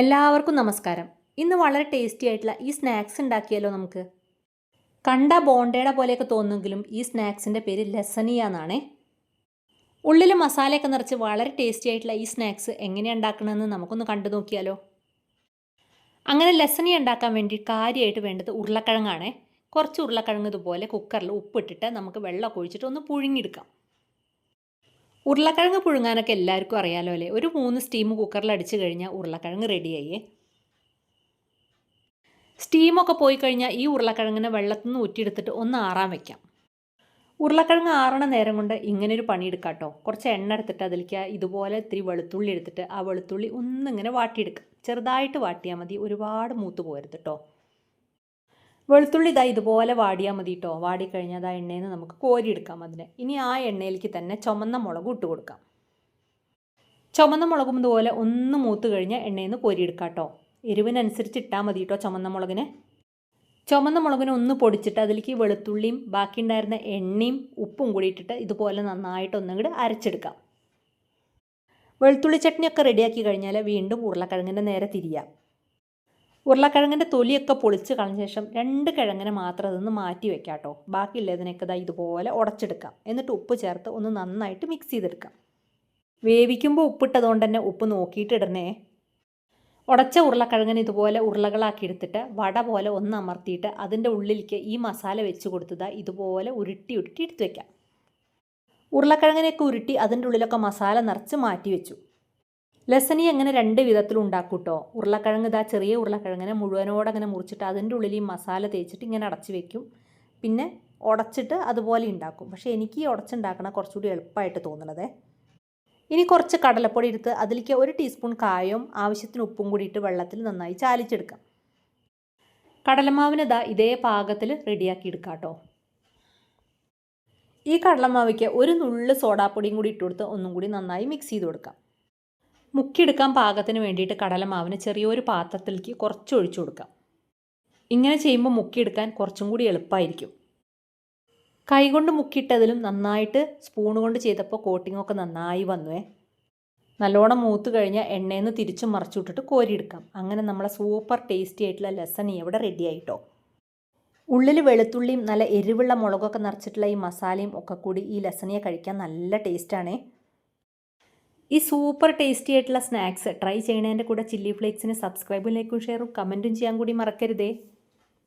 എല്ലാവർക്കും നമസ്കാരം. ഇന്ന് വളരെ ടേസ്റ്റി ആയിട്ടുള്ള ഈ സ്നാക്സ് ഉണ്ടാക്കിയാലോ നമുക്ക്? കണ്ട ബോണ്ടയുടെ പോലെയൊക്കെ തോന്നുമെങ്കിലും ഈ സ്നാക്സിന്റെ പേര് ലസനിയ എന്നാണേ. ഉള്ളിൽ മസാലയൊക്കെ നിറച്ച് വളരെ ടേസ്റ്റി ആയിട്ടുള്ള ഈ സ്നാക്സ് എങ്ങനെയാണ് ഉണ്ടാക്കണമെന്ന് നമുക്കൊന്ന് കണ്ടു നോക്കിയാലോ. അങ്ങനെ ലസനിയ ഉണ്ടാക്കാൻ വേണ്ടി കാര്യമായിട്ട് വേണ്ടത് ഉരുളക്കിഴങ്ങാണേ. കുറച്ച് ഉരുളക്കിഴങ്ങ് ഇതുപോലെ കുക്കറിൽ ഉപ്പിട്ടിട്ട് നമുക്ക് വെള്ളമൊക്കെ ഒഴിച്ചിട്ട് ഒന്ന് പുഴുങ്ങിയെടുക്കാം. ഉരുളക്കിഴങ്ങ് പുഴുങ്ങാനൊക്കെ എല്ലാവർക്കും അറിയാലോ അല്ലേ? ഒരു മൂന്ന് സ്റ്റീം കുക്കറിൽ അടിച്ചു കഴിഞ്ഞാൽ ഉരുളക്കിഴങ്ങ് റെഡിയായി സ്റ്റീമൊക്കെ പോയി കഴിഞ്ഞാൽ ഈ ഉരുളക്കിഴങ്ങിനെ വെള്ളത്തിൽ നിന്ന് ഊറ്റിയെടുത്തിട്ട് ഒന്ന് ആറാൻ വെക്കാം. ഉരുളക്കിഴങ്ങ് ആറണ നേരം കൊണ്ട് ഇങ്ങനൊരു പണിയെടുക്കാം കേട്ടോ കുറച്ച് എണ്ണ എടുത്തിട്ട് അതിലേക്ക് ഇതുപോലെ ഇത്തിരി വെളുത്തുള്ളി എടുത്തിട്ട് ആ വെളുത്തുള്ളി ഒന്നിങ്ങനെ വാട്ടിയെടുക്കാം. ചെറുതായിട്ട് വാട്ടിയാൽ മതി. ഒരുപാട് മൂത്ത് പോരുത് കേട്ടോ വെളുത്തുള്ളി ഇതാ ഇതുപോലെ വാടിയാൽ മതി കേട്ടോ വാടിക്കഴിഞ്ഞാൽ ആ എണ്ണയിൽ നിന്ന് നമുക്ക് കോരിയെടുക്കാം അതിനെ. ഇനി ആ എണ്ണയിലേക്ക് തന്നെ ചുമന്ന മുളക് ഇട്ട് കൊടുക്കാം. ചുമന്ന മുളകും ഇതുപോലെ ഒന്ന് മൂത്ത് കഴിഞ്ഞാൽ എണ്ണയിൽ നിന്ന് കോരിയെടുക്കാം കേട്ടോ എരിവിനനുസരിച്ച് ഇട്ടാൽ മതി കേട്ടോ ചുമന്ന മുളകിന്. ചുമന്ന മുളകിനെ ഒന്ന് പൊടിച്ചിട്ട് അതിലേക്ക് വെളുത്തുള്ളിയും ബാക്കി ഉണ്ടായിരുന്ന എണ്ണയും ഉപ്പും കൂടി ഇട്ടിട്ട് ഇതുപോലെ നന്നായിട്ട് ഒന്നും കൂടി അരച്ചെടുക്കാം. വെളുത്തുള്ളി ചട്നിയൊക്കെ റെഡിയാക്കി കഴിഞ്ഞാൽ വീണ്ടും ഉരുളക്കിഴങ്ങിന്റെ നേരെ തിരിയാം. ഉരുളക്കിഴങ്ങിന്റെ തൊലിയൊക്കെ പൊളിച്ച് കളഞ്ഞ ശേഷം രണ്ട് കിഴങ്ങിനെ മാത്രം അതൊന്ന് മാറ്റി വെക്കാം കേട്ടോ ബാക്കിയുള്ളതിനൊക്കെ ഇതാ ഇതുപോലെ ഉടച്ചെടുക്കാം. എന്നിട്ട് ഉപ്പ് ചേർത്ത് ഒന്ന് നന്നായിട്ട് മിക്സ് ചെയ്തെടുക്കാം. വേവിക്കുമ്പോൾ ഉപ്പിട്ടതുകൊണ്ട് തന്നെ ഉപ്പ് നോക്കിയിട്ട് ഇടണേ. ഉടച്ച ഉരുളക്കിഴങ്ങിന് ഇതുപോലെ ഉരുളകളാക്കി എടുത്തിട്ട് വട പോലെ ഒന്ന് അമർത്തിയിട്ട് അതിന്റെ ഉള്ളിലേക്ക് ഈ മസാല വെച്ച് കൊടുത്തതാ ഇതുപോലെ ഉരുട്ടി ഉരുട്ടി എടുത്ത് വയ്ക്കാം ഉരുളക്കിഴങ്ങിനെയൊക്കെ ഉരുട്ടി അതിന്റെ ഉള്ളിലൊക്കെ മസാല നിറച്ച് മാറ്റി വെച്ചു. ലസനി അങ്ങനെ രണ്ട് വിധത്തിൽ ഉണ്ടാക്കും കേട്ടോ ഉരുളക്കിഴങ്ങ് ഇതാ ചെറിയ ഉരുളക്കിഴങ്ങിനെ മുഴുവനോടെ അങ്ങനെ മുറിച്ചിട്ട് അതിന്റെ ഉള്ളിൽ ഈ മസാല തേച്ചിട്ട് ഇങ്ങനെ അടച്ച് വെക്കും. പിന്നെ ഉടച്ചിട്ട് അതുപോലെ ഉണ്ടാക്കും. പക്ഷേ എനിക്ക് ഈ ഉടച്ചുണ്ടാക്കണ കുറച്ചുകൂടി എളുപ്പമായിട്ട് തോന്നണതേ. ഇനി കുറച്ച് കടലപ്പൊടി എടുത്ത് അതിലേക്ക് ഒരു ടീസ്പൂൺ കായവും ആവശ്യത്തിന് ഉപ്പും കൂടി ഇട്ട് വെള്ളത്തിൽ നന്നായി ചാലിച്ചെടുക്കാം. കടലമാവിന് ഇതാ പാകത്തിൽ റെഡിയാക്കി എടുക്കാം കേട്ടോ ഈ കടലമാവിക്ക് ഒരു നുള്ള് സോഡാപ്പൊടിയും കൂടി ഇട്ട് കൊടുത്ത് ഒന്നും കൂടി നന്നായി മിക്സ് ചെയ്ത് കൊടുക്കാം. മുക്കിയെടുക്കാൻ പാകത്തിന് വേണ്ടിയിട്ട് കടലമാവിന് ചെറിയൊരു പാത്രത്തിലേക്ക് കുറച്ച് ഒഴിച്ചു കൊടുക്കാം. ഇങ്ങനെ ചെയ്യുമ്പോൾ മുക്കിയെടുക്കാൻ കുറച്ചും കൂടി എളുപ്പമായിരിക്കും കൈകൊണ്ട് മുക്കിയിട്ടതിലും നന്നായിട്ട് സ്പൂൺ കൊണ്ട് ചെയ്തപ്പോൾ കോട്ടിങ്ങൊക്കെ നന്നായി വന്നുവേ. നല്ലോണം മൂത്ത് കഴിഞ്ഞാൽ എണ്ണയിൽ നിന്ന് തിരിച്ചും മറിച്ചു വിട്ടിട്ട് കോരിയെടുക്കാം. അങ്ങനെ നമ്മളെ സൂപ്പർ ടേസ്റ്റി ആയിട്ടുള്ള ലസണി ഇവിടെ റെഡി ആയിട്ടോ. ഉള്ളിൽ വെളുത്തുള്ളിയും നല്ല എരിവുള്ള മുളകൊക്കെ നിറച്ചിട്ടുള്ള ഈ മസാലയും ഒക്കെ കൂടി ഈ ലസണിയെ കഴിക്കാൻ നല്ല ടേസ്റ്റാണേ ഈ സൂപ്പർ ടേസ്റ്റി ആയിട്ടുള്ള സ്നാക്സ് ട്രൈ ചെയ്യണതിന്റെ കൂടെ ചില്ലി ഫ്ലേക്സിന് സബ്സ്ക്രൈബും ലൈക്കും ഷെയറും കമന്റും ചെയ്യാൻ കൂടി മറക്കരുതേ.